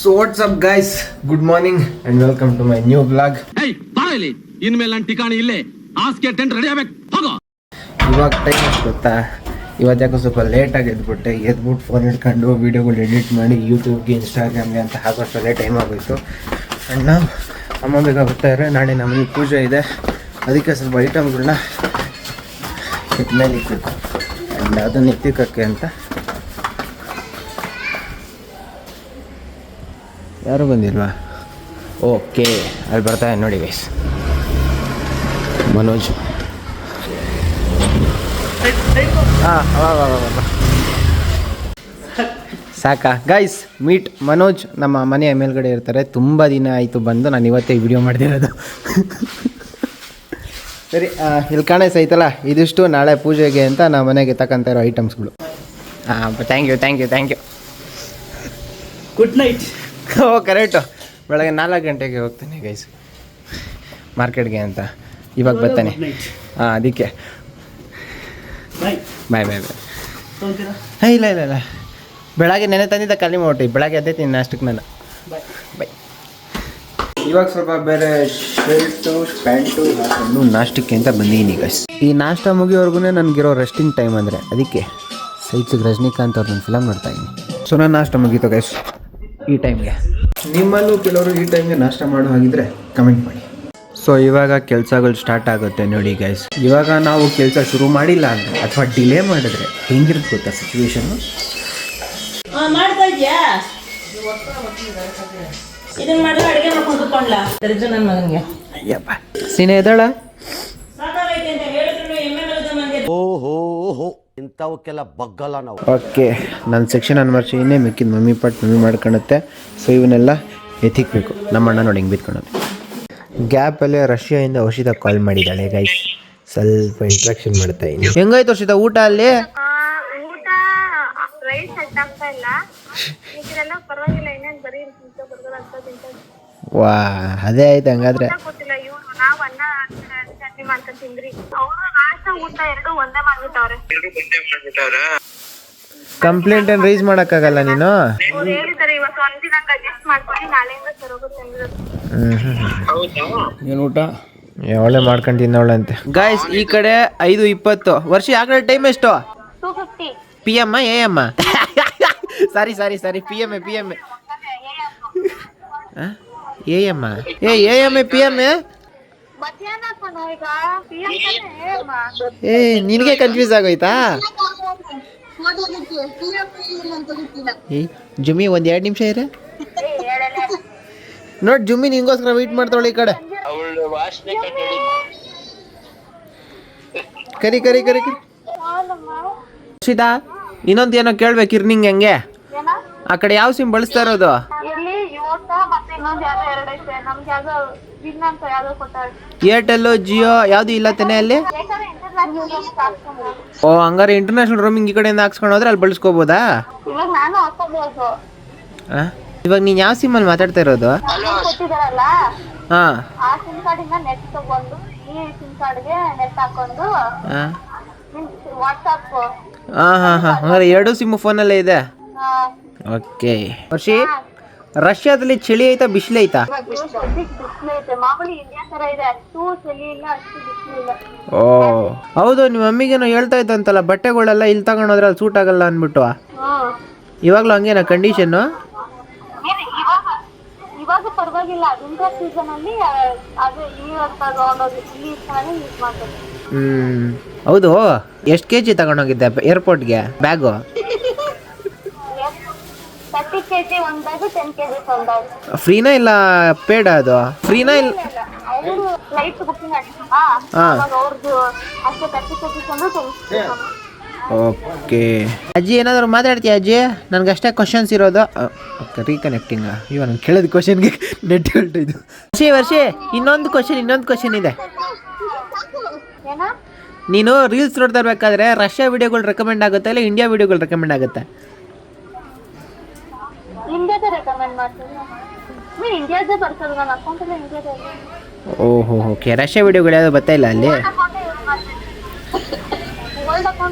So what's up guys good morning and welcome to my new blog ಇನ್ಮೇಲೆ ನನ್ನ ಠಿಕಾಣಿ ಇಲ್ಲೇ. ಹಾಸಿಗೆ ಟೆಂಟ್ ರೆಡಿ ಆಗ್ಬೇಕು. ಹೋಗೋ. ಇವಾಗ ಟೈಮ್ ಎಷ್ಟು ಗೊತ್ತಾ? ಇವತ್ತು ಯಾಕೋ ಸ್ವಲ್ಪ ಲೇಟಾಗಿ ಎದ್ಬಿಟ್ಟೆ ಎದ್ಬಿಟ್ಟು ಫೋನ್ ಹಿಡ್ಕೊಂಡು ವೀಡಿಯೋಗಳು ಎಡಿಟ್ ಮಾಡಿ ಯೂಟ್ಯೂಬ್ಗೆ ಇನ್ಸ್ಟಾಗ್ರಾಮ್ಗೆ ಅಂತ ಹಾಕೋಷ್ಟಲ್ಲೇ ಟೈಮ್ ಆಗೋಯ್ತು. ಅಣ್ಣ ಅಮ್ಮ ಬೇಗ ಬರ್ತಾಯಿದ್ರೆ ನಾಳೆ ನಮಗೆ ಪೂಜೆ ಇದೆ. ಅದಕ್ಕೆ ಸ್ವಲ್ಪ ಐಟಮ್ಗಳನ್ನ ಮೇಲೆ ಇಕ್ಕಬೇಕು ಆ್ಯಂಡ್ ಅದನ್ನು ಎತ್ತಿಕ್ಕಕ್ಕೆ ಅಂತ ಯಾರು ಬಂದಿಲ್ವಾ? ಓಕೆ ಅಲ್ಲಿ ಬರ್ತಾರೆ ನೋಡಿ ಗೈಸ್ ಮನೋಜ್. ಹಾಂ ಸಾಕಾ? Guys meet Manoj. ನಮ್ಮ ಮನೆಯ ಮೇಲ್ಗಡೆ ಇರ್ತಾರೆ. ತುಂಬ ದಿನ ಆಯಿತು ಬಂದು ನಾನು ಇವತ್ತೇ ವಿಡಿಯೋ ಮಾಡ್ತಿರೋದು. ಸರಿ ಇಲ್ಲಿ ಕಾಣೆ ಕಾಣಿಸ್ತೈತಲ್ಲ ಇದಿಷ್ಟು. ನಾಳೆ ಪೂಜೆಗೆ ಅಂತ ನಾವು ಮನೆಗೆ ತಕ್ಕಂತ ಇರೋ ಐಟಮ್ಸ್ಗಳು ಹಾಂ thank you thank you thank you good night O correct ಬೆಳಗ್ಗೆ ನಾಲ್ಕು ಗಂಟೆಗೆ ಹೋಗ್ತೀನಿ ಗೈಸ್ ಮಾರ್ಕೆಟ್ಗೆ ಅಂತ. ಇವಾಗ ಬರ್ತಾನೆ. ಹಾಂ ಅದಕ್ಕೆ. ಬಾಯ್ ಬಾಯ್ ಬಾಯ್ ಬಾಯ್ ಹೇ ಇಲ್ಲ ಇಲ್ಲ ಇಲ್ಲ. ಬೆಳಗ್ಗೆ ನೆನೆ ತಂದಿದ್ದ ಖಾಲಿ ಮಾಡ್ಬಿಟ್ಟು ಬೆಳಗ್ಗೆ ಅದೇ ತಿನ್ನ ಅಷ್ಟಕ್ಕೆ ನಾನು. ಬಾಯ್ ಬೈ ಇವಾಗ ಸ್ವಲ್ಪ ಬೇರೆ ಶರ್ಟು ಪ್ಯಾಂಟು ಹಾಕೊಂಡು ನಾಷ್ಟಕ್ಕೆ ಅಂತ ಬಂದಿದ್ದೀನಿ ಗೈಸ್ ಈ ನಾಷ್ಟ ಮುಗಿಯೋವರೆಗೂ ನನಗಿರೋ ರೆಸ್ಟಿಂಗ್ ಟೈಮ್ ಅಂದರೆ ಅದಕ್ಕೆ. ಸೈಟ್ಸ್ ರಜನಿಕಾಂತ್ ಅವ್ರನ್ನ ಫಿಲಮ್ ನೋಡ್ತಾ ಇದ್ದೀನಿ ಸೊ ನಾನು ನಾಷ್ಟ ಮುಗೀತು ಗೈಸ್ ಈ ಟೈಮ್ಗೆ. ನಿಮ್ಮಲ್ಲೂ ಕೆಲವರು ಈ ಟೈಮ್ಗೆ ನಾಷ್ಟ ಮಾಡೋ ಹಾಗಿದ್ರೆ ಕಮೆಂಟ್ ಮಾಡಿ. ಸೊ ಇವಾಗ ಕೆಲಸಗಳು ಸ್ಟಾರ್ಟ್ ಆಗುತ್ತೆ ನೋಡಿ ಗೈಸ್ ಇವಾಗ ನಾವು ಕೆಲಸ ಶುರು ಮಾಡಿಲ್ಲ ಅಂದರೆ ಅಥವಾ ಡಿಲೇ ಮಾಡಿದ್ರೆ ಹೆಂಗಿರುತ್ತೆ ಗೊತ್ತಾ ಸಿಚುವೇಶನ್ನು ಮಾಡ್ತಾ ಇದ್ಯಾ? ಇದನ್ನ ಮಾಡಿದ್ರೆ ಅಡಿಗೆ ಮಾಡ್ಕೊಂಡು ಕುತ್ಕೊಂಡ್ಲಾ? ತಿರುಗ್ಸು ನನ್ನ ಮಗನಿಗೆ. ಅಯ್ಯಪ್ಪ. ಸೀನೆ ಎದ್ದಾಳ? ಸಾಕಾಗೈತೆ ಅಂತ ಹೇಳಿದ್ರು ಎಮ್ಮೆ ಮಲದ ಮಂಗೆ ಓಹೋ. ಇಂಥವಕ್ಕೆಲ್ಲ ಬಗ್ಗಲ್ಲ ನಾವು. ಓಕೆ ನನ್ನ ಸೆಕ್ಷನ್ ಅನ್ಮರ್ಸಿ ಇನ್ನೇ ಮಿಕ್ಕಿದ ಮಮ್ಮಿ ಪಾಟ್ ಮಮ್ಮಿ ಮಾಡ್ಕೊಳತ್ತೆ. ಸೊ ಇವನ್ನೆಲ್ಲ ಎತ್ತಿಕ್ಬೇಕು. ನಮ್ಮ ಅಣ್ಣ ನೋಡಿ ಹಿಂಗೆ ಬಿತ್ಕೊಳೋದು ಗ್ಯಾಪಲ್ಲೇ ರಷ್ಯಾಯಿಂದ ಔಷಧ ಕಾಲ್ ಮಾಡಿದ್ದಾಳೆ ಗೈಸ್ ಸ್ವಲ್ಪ ಇಂಟ್ರಾಕ್ಷನ್ ಮಾಡ್ತಾ ಇದ್ದೀನಿ. ಹೆಂಗಾಯ್ತು ಔಷಧ ಊಟ ಅಲ್ಲಿ? ಊಟ ರೈಸ್ ಸೆಟ್ ಆಗ್ತಾ ಇಲ್ಲ. ಇದೆಲ್ಲ ಪರವಾಗಿಲ್ಲ ಇನ್ನೇನ್ ಬರೀ ತಿಂತ ಬರ್ಗರ್ ಅಂತ ತಿಂತ ವಾ ಅದೇ ಆಯ್ತು ಹಂಗಾದ್ರೆ ಗೊತ್ತಿಲ್ಲ ಇವ್ರು ನಾವ್ ಅನ್ನ ಚಟ್ನಿ ಮಾಡ್ಕೊಂಡ್ ತಿಂದ್ರಿ ಅವ್ರು ನಾಷ್ಟ ಊಟ ಎರಡು ಒಂದೇ ಮಾಡ್ಬಿಟ್ಟವ್ರೆ. ಕಂಪ್ಲೇಂಟ್ ಏನು ರೈಸ್ ಮಾಡೋಕ್ಕಾಗಲ್ಲ ನೀನು? ಅವ್ರು ಹೇಳಿದಾರೆ ಇವತ್ತು ಅಡ್ಜಸ್ಟ್ ನಾಳೆಯಿಂದ ಏನು ಊಟ? ಒಳ್ಳೆ ಮಾಡ್ಕೊಂಡು ತಿನ್ನೋಳಂತೆ. ಗಾಯ್ಸ್ ಈ ಕಡೆ ಐದು ಇಪ್ಪತ್ತು. ವರ್ಷ ಆ ಕಡೆ ಟೈಮ್ ಎಷ್ಟು? Two fifty P M A M sorry sorry sorry. P M A P M A M ಏ A M A P M A ಏ ನಿನಗೆ ಕನ್ಫ್ಯೂಸ್ ಆಗೋಯ್ತಾ? ಜುಮ್ಮಿ ಜುಮಿ ಒಂದು ಎರಡು ನಿಮಿಷ ಇರ. ನೋಡ್ ಜುಮ್ಮಿ ನಿಂಗೋಸ್ಕರ ವೇಟ್ ಮಾಡ್ತಾವಳೆ ಈ ಕಡೆ. ಕರಿ ಕರಿ ಕರಿ ಕರಿ. ಸೀದಾ ಇನ್ನೊಂದು ಏನೋ ಕೇಳ್ಬೇಕಿರ್ ನಿಂಗೆ ಹಂಗೆ? ಏನ? ಆ ಕಡೆ ಯಾವ ಸಿಮ್ ಬಳಸ್ತಾ ಇರೋದು? ಏರ್ಟೆಲ್ಲು ಜಿಯೋ ಯಾವುದು ಇಲ್ಲ ತಾನೆ ಅಲ್ಲಿ? ಓ ಹಂಗಾರೆ ಇಂಟರ್ನ್ಯಾಷನಲ್ ರೋಮಿಂಗ್ ಈ ಕಡೆಯಿಂದ ಹಾಕ್ಸ್ಕೊಂಡು ಹೋದ್ರೆ ಅಲ್ಲಿ ಬಳಸ್ಕೋಬೋದಾ? ಇವಾಗ ನಾನು ಯಾವ ಸಿಮ್ಮಲ್ಲಿ ಮಾತಾಡ್ತಾ ಇರೋದು? ಹಾಂ. ಹಾಂ ಹಾಂ ಹಾಂ. ಹಂಗಾರೆ ಎರಡು ಸಿಮ್ಮು ಫೋನಲ್ಲೇ ಇದೆ? ಓಕೆ ವರ್ಷಿ? ರಷ್ಯಾದಲ್ಲಿ ಚಳಿ ಐತಾ, ಬಿಸಿಲು ಐತಾ? ಓ, ಹೌದು ನಿಮ್ಮ ಮಮ್ಮಿಗೇನೋ ಹೇಳ್ತಾ ಇದ್ದಂತಲ್ಲ, ಬಟ್ಟೆಗಳೆಲ್ಲ ಇಲ್ಲಿ ತಗೊಂಡೋದ್ರೆ ಅಲ್ಲಿ ಸೂಟ್ ಆಗಲ್ಲ ಅಂದ್ಬಿಟ್ಟು ಹ್ಮ್ ಇವಾಗಲೂ ಹಂಗೇನಾ ಕಂಡೀಷನ್ನು ಹ್ಞೂ ಹೌದು ಎಷ್ಟು ಕೆ ಜಿ ತಗೊಂಡೋಗಿದ್ದೆ ಏರ್ಪೋರ್ಟ್ಗೆ ಬ್ಯಾಗು ತರ್ಟಿ ಕೆ ಜಿ ಒಂದ್ ಬ್ಯಾಗ್ ಟೆನ್ ಕೆ ಜಿ ಒಂದ್ ಬ್ಯಾಗ್ ಫ್ರೀನಾ ಇಲ್ಲ ಪೇಡ ಅದು ಫ್ರೀನಾ ಇಲ್ಲ ಅವರು ಫ್ಲೈಟ್ ಬುಕಿಂಗ್ ಆಗಿಲ್ಲ ಹಾ. ಅವಾಗ ಅವ್ರದ್ದು ಅಷ್ಟೇ ತರ್ಟಿ ಕೆ ಜಿ ಅಂದ್ರೆ ಟೆನ್ ಓಕೆ. ಅಜ್ಜಿ ಏನಾದರೂ ಮಾತಾಡ್ತೀಯ ಅಜ್ಜಿ? ನನಗೆ ಅಷ್ಟೇ ಕ್ವಶನ್ಸ್ ಇರೋದು ರೀಕನೆಕ್ಟಿಂಗ್ ಇವಾಗ ನಾನು ಕೇಳಿದ ಕ್ವಶನ್ಗೆ ನೆಟ್ ಹೊರಟಿದ್ದು ವರ್ಷಿ ವರ್ಷಿ ಇನ್ನೊಂದು ಕ್ವಶನ್ ಇನ್ನೊಂದು ಕ್ವಶನ್ ಇದೆ. ಏನ? ನೀನು ರೀಲ್ಸ್ ನೋಡ್ತಾ ಇರ್ಬೇಕಾದ್ರೆ ರಷ್ಯಾ ವಿಡಿಯೋಗಳು ರೆಕಮೆಂಡ್ ಆಗುತ್ತೆ ಇಲ್ಲ ಇಂಡಿಯಾ ವಿಡಿಯೋಗಳು ರೆಕಮೆಂಡ್ ಆಗುತ್ತೆ? ರೆಕಮೆಂಡ್ ಮಾಡ್ತೀನಿ. ಮೀನ್ ಇಂಡಿಯಾದ ಬರ್ತದೆ ನನ್ನ ಅಕೌಂಟ್ ಎಲ್ಲ ಇಂಡಿಯಾದಲ್ಲಿ ಓಹೋ ಓಕೆ ರಷ್ಯಾ ವಿಡಿಯೋಗಳು ಯಾವುದು ಬರ್ತಾ ಇಲ್ಲ ಅಲ್ಲಿ? ಅಕೌಂಟ್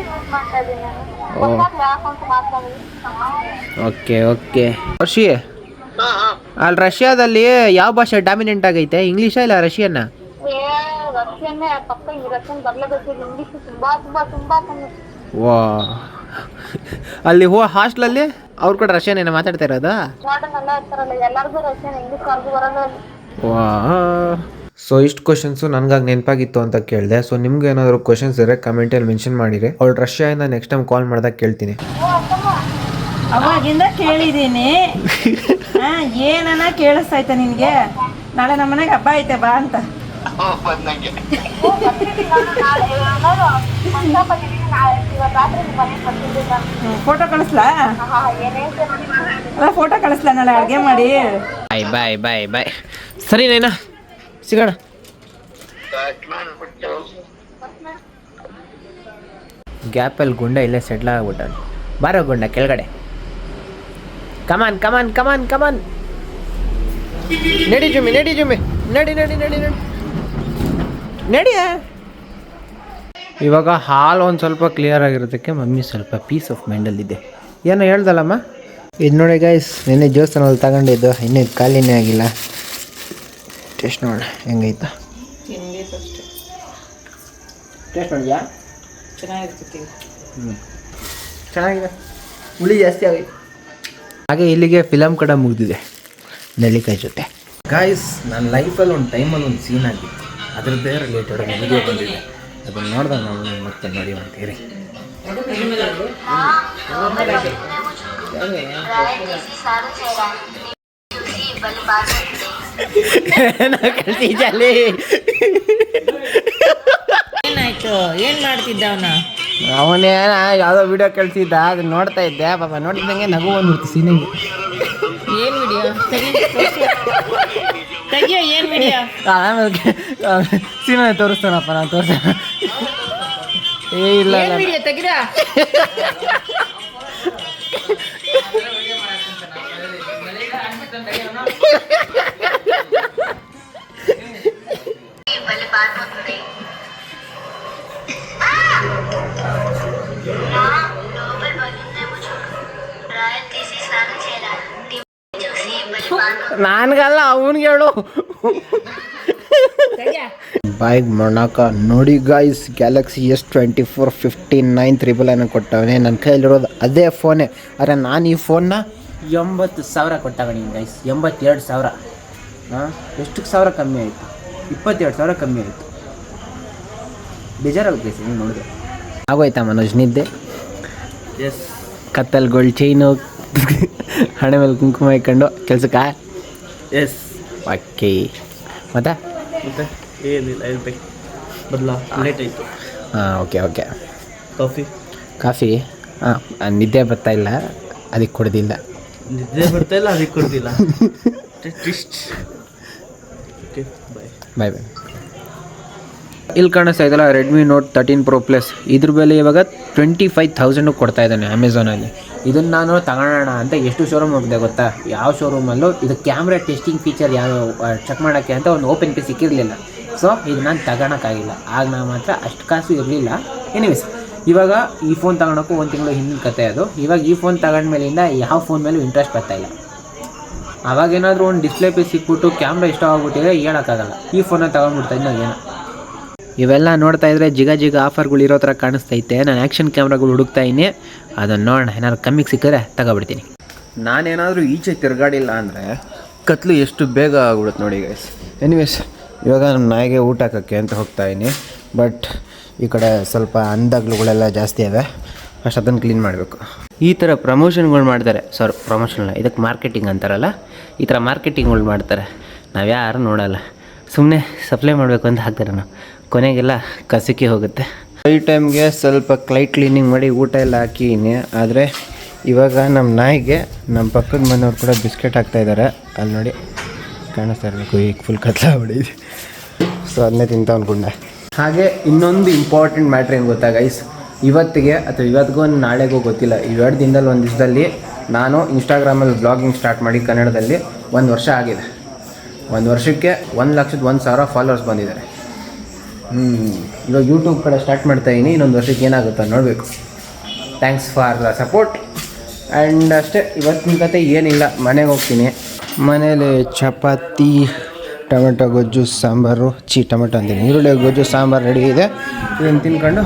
ಯೂಸ್ ಮಾಡ್ತಾ ಇದ್ದೀನಿ. ನಾನು ಮಾತ್ರ ಓಕೆ ಓಕೆ ವರ್ಷಿ ಅಲ್ಲಿ ರಷ್ಯಾದಲ್ಲಿ ಯಾವ ಭಾಷೆ ಡಾಮಿನೆಂಟ್ ಆಗೈತೆ? ಇಂಗ್ಲೀಷಾ ಇಲ್ಲ ರಷ್ಯನ್ನ? ಏ ರಷ್ಯನ್ನೇ ಪಕ್ಕ ಈ ರಷ್ಯನ್ ಬರ್ಲೇಬೇಕು ಇಂಗ್ಲಿಷ್ ತುಂಬಾ ತುಂಬಾ ತುಂಬಾ ಕಮ್ಮಿ ವಾ ಅಲ್ಲಿ ಹೋ ಹಾಸ್ಟ್ಲಲ್ಲಿ ಅವ್ರು ಕೂಡ ರಷ್ಯನ್ ಏನೋ ಮಾತಾಡ್ತಾ ಇರೋದು? ಮಾಡರ್ನ್ ಎಲ್ಲ ಇರ್ತಾರಲ್ಲ ಎಲ್ಲರಿಗೂ ರಷ್ಯನ್ ಇಂಗ್ಲಿಷ್ ಅವ್ರಿಗೂ ಬರಲ್ಲ. ವಾ. ಸೊ ಇಷ್ಟು ಕ್ವಶನ್ಸು ನನಗಾಗಿ ನೆನಪಾಗಿತ್ತು ಅಂತ ಕೇಳಿದೆ. ಸೊ ನಿಮ್ಗೆ ಏನಾದರೂ ಕ್ವಶನ್ಸ್ ಇದ್ರೆ ಕಮೆಂಟಲ್ಲಿ ಮೆನ್ಷನ್ ಮಾಡಿರಿ. ಅವ್ಳು ರಷ್ಯಾಯಿಂದ ನೆಕ್ಸ್ಟ್ ಟೈಮ್ ಕಾಲ್ ಮಾಡಿದಾಗ ಕೇಳ್ತೀನಿ. ಅವಾಗಿಂದ ಕೇಳಿದೀನಿ. ಹಾ ಏನನ ಕೇಳಿಸ್ತೈತೆ ನಿನ್ಗೆ? ನಾಳೆ ನಮ್ಮ ಮನೆಗೆ ಹಬ್ಬ ಐತೆ ಬಾ ಅಂತ. ಫೋಟೋ ಕಳಿಸ್ಲಾ? ಅಲ್ಲ ಫೋಟೋ ಕಳಿಸ್ಲಾ ನಾಳೆ ಅಡುಗೆ ಮಾಡಿ. ಬಾಯ್ ಬಾಯ್ ಬಾಯ್ ಬಾಯ್. ಸರಿ ನೈನಾ ಸಿಗೋಣ. ಗ್ಯಾಪಲ್ಲಿ ಗುಂಡ ಇಲ್ಲೇ ಸೆಟ್ಲ್ ಆಗ್ಬಿಟ್ಟ ಬಾರೋ ಗುಂಡ ಕೆಳಗಡೆ. ಕಮಾನ್ ಕಮಾನ್ ಕಮಾನ್ ಕಮಾನ್ ನಡಿ ಜುಮ್ಮಿ ನಡಿ ಜುಮ್ಮಿ. ನಡಿ ನಡಿ ನಡಿ ನಡಿ. ನಡಿಯ ಇವಾಗ ಹಾಲು ಒಂದು ಸ್ವಲ್ಪ ಕ್ಲಿಯರ್ ಆಗಿರೋದಕ್ಕೆ ಮಮ್ಮಿ ಸ್ವಲ್ಪ ಪೀಸ್ ಆಫ್ ಮೈಂಡಲ್ಲಿದೆ ಏನೋ ಹೇಳ್ದಲ್ಲಮ್ಮ? ಇದು ನೋಡಿ ಗೈಸ್ ನಿನ್ನೆ ದೇವಸ್ಥಾನದಲ್ಲಿ ತಗೊಂಡಿದ್ದು ಇನ್ನೂ ಇದು ಖಾಲಿನೇ ಆಗಿಲ್ಲ. ಟೇಸ್ಟ್ ನೋಡ ಹೆಂಗೈತ? ಟೇಸ್ಟ್ ನೋಡಿಯಾ ಹ್ಞೂ ಚೆನ್ನಾಗಿದೆ. ಹುಳಿ ಜಾಸ್ತಿ ಆಗೈತೆ ಹಾಗೆ ಇಲ್ಲಿಗೆ ಫಿಲಮ್ ಕಡೆ ಮುಗಿದಿದೆ ನೆಲ್ಲಿಕಾಯಿ ಜೊತೆ. ಗಾಯ್ಸ್ ನನ್ನ ಲೈಫಲ್ಲಿ ಒಂದು ಟೈಮಲ್ಲಿ ಒಂದು ಸೀನ್ ಆಗಿತ್ತು. ಅದರದ್ದೇ ರಿಲೇಟೆಡ್ ಒಂದು ವಿಡಿಯೋ ಬಂದಿದೆ. ಅದನ್ನು ನೋಡಿದಾಗ ನಾವು ಮತ್ತೆ ನೋಡಿ ಅಂತೀರಿ ಏನಾಯ್ತು? ಏನ್ ಮಾಡ್ತಿದ್ದ ಅವನ? ಅವನೇನ ಯಾವುದೋ ವಿಡಿಯೋ ಕೇಳ್ತಿದ್ದ ಅದನ್ನ ನೋಡ್ತಾ ಇದ್ದೆ. ಪಾಪ ನೋಡಿದಂಗೆ ನಗು ಬಂದ್ಬಿಡ್ತು ಸೀನಿಂಗ್. ಏನ್ ವಿಡಿಯೋ ತೆಗಿಯೋ ಏನ್ ವಿಡಿಯೋ ಆಮೇಲೆ ಸೀನ ತೋರಿಸ್ತಾನಪ್ಪ ನಾನು ತೋರಿಸ್ತಾನ ಏ ಇಲ್ಲ ಏನ್ ಇಲ್ಲ ವಿಡಿಯೋ ತೆಗಿರಾ ನನ್ಗಲ್ಲ ಅವನಿಗೆ ಹೇಳು. ಬೈಕ್ ಮೊಣಕ ನೋಡಿ guys Galaxy S twenty four fifty nine triple ಏನೋ ಕೊಟ್ಟವನೇ. ನನ್ನ ಕೈಯಲ್ಲಿರೋದು ಅದೇ ಫೋನೇ ಅರೆ ನಾನು ಈ ಫೋನ್ನ ಎಂಬತ್ತು ಸಾವಿರ ಕೊಟ್ಟವನಿ ಗೈಸ್ ಎಂಬತ್ತೆರಡು ಸಾವಿರ. ಹಾಂ? ಎಷ್ಟಕ್ಕೆ ಸಾವಿರ ಕಮ್ಮಿ ಆಯಿತು? ಇಪ್ಪತ್ತೆರಡು ಸಾವಿರ ಕಮ್ಮಿ ಆಯಿತು. ಬೇಜಾರಾಗುತ್ತೆ ನೀವು ನೋಡಿದೆ ಆಗೋಯ್ತಾ ಮನೋಜ್ ನಿದ್ದೆ? ಎಸ್ ಕತ್ತಲ್ಗಳು ಗೋಲ್ಡ್ ಚೈನು ಹಣೆ ಮೇಲೆ ಕುಂಕುಮ ಇಟ್ಕೊಂಡು ಕೆಲ್ಸಕ್ಕೆ? ಎಸ್ ಓಕೆ ಮತ್ತೆ? ಮತ್ತೆ ಏನಿಲ್ಲ ಹೇಳ್ಬೇಕು. ಬದಲ ಲೇಟ್ ಆಯಿತು. ಹಾಂ ಓಕೆ ಓಕೆ ಕಾಫಿ? ಕಾಫಿ? ಹಾಂ ನಿದ್ದೆ ಬರ್ತಾ ಇಲ್ಲ. ಅದಕ್ಕೆ ಕೊಡೋದಿಲ್ಲ. ನಿದ್ದೆ ಬರ್ತಾ ಇಲ್ಲ ಅದಕ್ಕೆ ಕೊಡ್ದಿಲ್ಲ. ಟ್ವಿಸ್ಟ್ ಓಕೆ ಬಾಯ್ ಬಾಯ್ ಬಾಯ್ ಇಲ್ಲಿ ಕಾಣಿಸ್ತಾ ಇದೆಯಲ್ಲ Redmi note thirteen pro plus ಇದ್ರ ಬೆಲೆ ಇವಾಗ ಟ್ವೆಂಟಿ ಫೈವ್ ತೌಸಂಡು ಕೊಡ್ತಾ ಇದ್ದಾನೆ ಅಮೆಝಾನಲ್ಲಿ ಇದನ್ನು ನಾನು ತಗೊಳ್ಳೋಣ ಅಂತ ಎಷ್ಟು ಶೋರೂಮ್ ಹೋಗಿದೆ ಗೊತ್ತಾ? ಯಾವ ಶೋರೂಮಲ್ಲೂ ಇದು ಕ್ಯಾಮ್ರಾ ಟೆಸ್ಟಿಂಗ್ ಫೀಚರ್ ಯಾವ ಚೆಕ್ ಮಾಡೋಕ್ಕೆ ಅಂತ ಒಂದು ಓಪನ್ ಪಿ ಸಿಕ್ಕಿರಲಿಲ್ಲ. ಸೊ ಇದು ನಾನು ತಗೊಳಕ್ಕಾಗಿಲ್ಲ. ಆಗ ನಾನು ಮಾತ್ರ ಅಷ್ಟು ಕಾಸು ಇರಲಿಲ್ಲ. ಎನಿವೇಸ್ ಇವಾಗ ಈ ಫೋನ್ ತಗೊಳಕ್ಕೂ ಒಂದು ತಿಂಗಳು ಹಿಂದಿನ ಕತೆ ಅದು. ಇವಾಗ ಈ ಫೋನ್ ತಗೊಂಡ್ಮೇಲಿಂದ ಯಾವ ಫೋನ್ ಮೇಲೂ ಇಂಟ್ರೆಸ್ಟ್ ಬರ್ತಾ ಇಲ್ಲ. ಅವಾಗೇನಾದರೂ ಒಂದು ಡಿಸ್ಪ್ಲೇ ಪೀಸ್ ಸಿಕ್ಬಿಟ್ಟು ಕ್ಯಾಮ್ರಾ ಇಷ್ಟ ಆಗ್ಬಿಟ್ಟಿದ್ರೆ ಹೇಳೋಕ್ಕಾಗಲ್ಲ. ಈ ಫೋನ ತಗೊಂಡ್ಬಿಡ್ತಾ ಇದ್ದಾಗ ಏನೋ. ಇವೆಲ್ಲ ನೋಡ್ತಾ ಇದ್ರೆ ಜಿಗ ಜಿಗ ಆಫರ್ಗಳು ಇರೋ ಥರ ಕಾಣಿಸ್ತೈತೆ. ನಾನು ಆ್ಯಕ್ಷನ್ ಕ್ಯಾಮ್ರಾಗಳು ಹುಡುಕ್ತಾ ಇದ್ದೀನಿ. ಅದನ್ನು ನೋಡೋಣ. ಏನಾದ್ರು ಕಮ್ಮಿಗೆ ಸಿಕ್ಕಿದ್ರೆ ತಗೊಬಿಡ್ತೀನಿ. ನಾನೇನಾದರೂ ಈಚೆ ತಿರುಗಾಡಿಲ್ಲ ಅಂದರೆ ಕತ್ಲು ಎಷ್ಟು ಬೇಗ ಆಗ್ಬಿಡುತ್ತೆ ನೋಡಿ ಗೈಸ್ ಎನಿವೇಸ್ ಇವಾಗ ನಮ್ಮ ನಾಯಿಗೆ ಊಟ ಹಾಕೋಕ್ಕೆ ಅಂತ ಹೋಗ್ತಾ ಇದ್ದೀನಿ. ಬಟ್ ಈ ಕಡೆ ಸ್ವಲ್ಪ ಅಂದಾಗ್ಲುಗಳೆಲ್ಲ ಜಾಸ್ತಿ ಇವೆ. ಫಸ್ಟ್ ಅದನ್ನು ಕ್ಲೀನ್ ಮಾಡಬೇಕು. ಈ ಥರ ಪ್ರಮೋಷನ್ಗಳು ಮಾಡ್ತಾರೆ. ಸಾರಿ ಪ್ರಮೋಷನ್ ಇದಕ್ಕೆ ಮಾರ್ಕೆಟಿಂಗ್ ಅಂತಾರಲ್ಲ? ಈ ಥರ ಮಾರ್ಕೆಟಿಂಗ್ಗಳು ಮಾಡ್ತಾರೆ. ನಾವು ಯಾರು ನೋಡಲ್ಲ. ಸುಮ್ಮನೆ ಸಪ್ಲೈ ಮಾಡಬೇಕು ಅಂತ ಹಾಕ್ತಾರೆ ನಾವು ಕೊನೆಗೆಲ್ಲ ಕಸಕ್ಕೆ ಹೋಗುತ್ತೆ. ಈ ಟೈಮ್ಗೆ ಸ್ವಲ್ಪ ಕ್ಲೈಟ್ ಕ್ಲೀನಿಂಗ್ ಮಾಡಿ ಊಟ ಎಲ್ಲ ಹಾಕಿದ್ದೀನಿ ಆದರೆ ಇವಾಗ ನಮ್ಮ ನಾಯಿಗೆ ನಮ್ಮ ಪಕ್ಕದ ಮನೆಯವ್ರು ಕೂಡ ಬಿಸ್ಕೆಟ್ ಹಾಕ್ತಾ ಇದ್ದಾರೆ ಅಲ್ಲಿ ನೋಡಿ ಕಾಣಿಸ್ತಾ ಇರಬೇಕು ಈಗ ಫುಲ್ ಕತ್ಲಾಗ್ಬಿಟ್ಟಿದೆ ಸೊ ಅದನ್ನೇ ತಿಂತ ಅಂದ್ಕೊಂಡೆ ಹಾಗೆ ಇನ್ನೊಂದು ಇಂಪಾರ್ಟೆಂಟ್ ಮ್ಯಾಟ್ರ್ ಏನು ಗೊತ್ತಾ ಗೈಸ್ ಇವತ್ತಿಗೆ ಅಥವಾ ಇವತ್ತಿಗೂ ನಾಳೆಗೂ ಗೊತ್ತಿಲ್ಲ ಇವೆರಡು ದಿನದಲ್ಲಿ, ಒಂದು ದಿವಸದಲ್ಲಿ ನಾನು ಇನ್ಸ್ಟಾಗ್ರಾಮಲ್ಲಿ ಬ್ಲಾಗಿಂಗ್ ಸ್ಟಾರ್ಟ್ ಮಾಡಿ ಕನ್ನಡದಲ್ಲಿ ಒಂದು ವರ್ಷ ಆಗಿದೆ. ಒಂದು ವರ್ಷಕ್ಕೆ ಒಂದು ಲಕ್ಷದ ಒಂದು ಸಾವಿರ ಫಾಲೋವರ್ಸ್ ಬಂದಿದ್ದಾರೆ. ಹ್ಞೂ ಇವಾಗ ಯೂಟ್ಯೂಬ್ ಕಡೆ ಸ್ಟಾರ್ಟ್ ಮಾಡ್ತಾ ಇದ್ದೀನಿ ಇನ್ನೊಂದು ವರ್ಷಕ್ಕೆ ಏನಾಗುತ್ತೋ ನೋಡಬೇಕು. Thanks for the support and ಅಷ್ಟೇ, ಇವತ್ತಿನ ಕತೆ ಏನಿಲ್ಲ, ಮನೆಗೆ ಹೋಗ್ತೀನಿ. ಮನೇಲಿ ಚಪಾತಿ, ಟೊಮೆಟೊ, ಗೊಜ್ಜು, ಸಾಂಬಾರು ಚಿ ಟೊಮೆಟೊ ಅಂತೀನಿ. ಈರುಳ್ಳಿ, ಗೊಜ್ಜು, ಸಾಂಬಾರು ರೆಡಿ ಇದೆ. ಇದನ್ನು ತಿನ್ಕೊಂಡು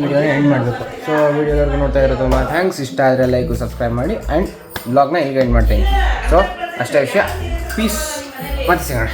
ವೀಡಿಯೋನ ಎಂಡ್ ಮಾಡಬೇಕು. ಸೊ ವೀಡಿಯೋದವರೆಗೂ ನೋಡ್ತಾ ಇರೋದು ತುಂಬ ಥ್ಯಾಂಕ್ಸ್ ಇಷ್ಟ ಆದರೆ ಲೈಕು ಸಬ್ಸ್ಕ್ರೈಬ್ ಮಾಡಿ. ಆ್ಯಂಡ್ ಬ್ಲಾಗ್ನ ಈಗ ಎಂಡ್ ಮಾಡ್ತೀನಿ. ಸೊ ಅಷ್ಟೇ ವಿಷಯ. ಪೀಸ್ ಮತ್ತೆ ಸಿಗೋಣ.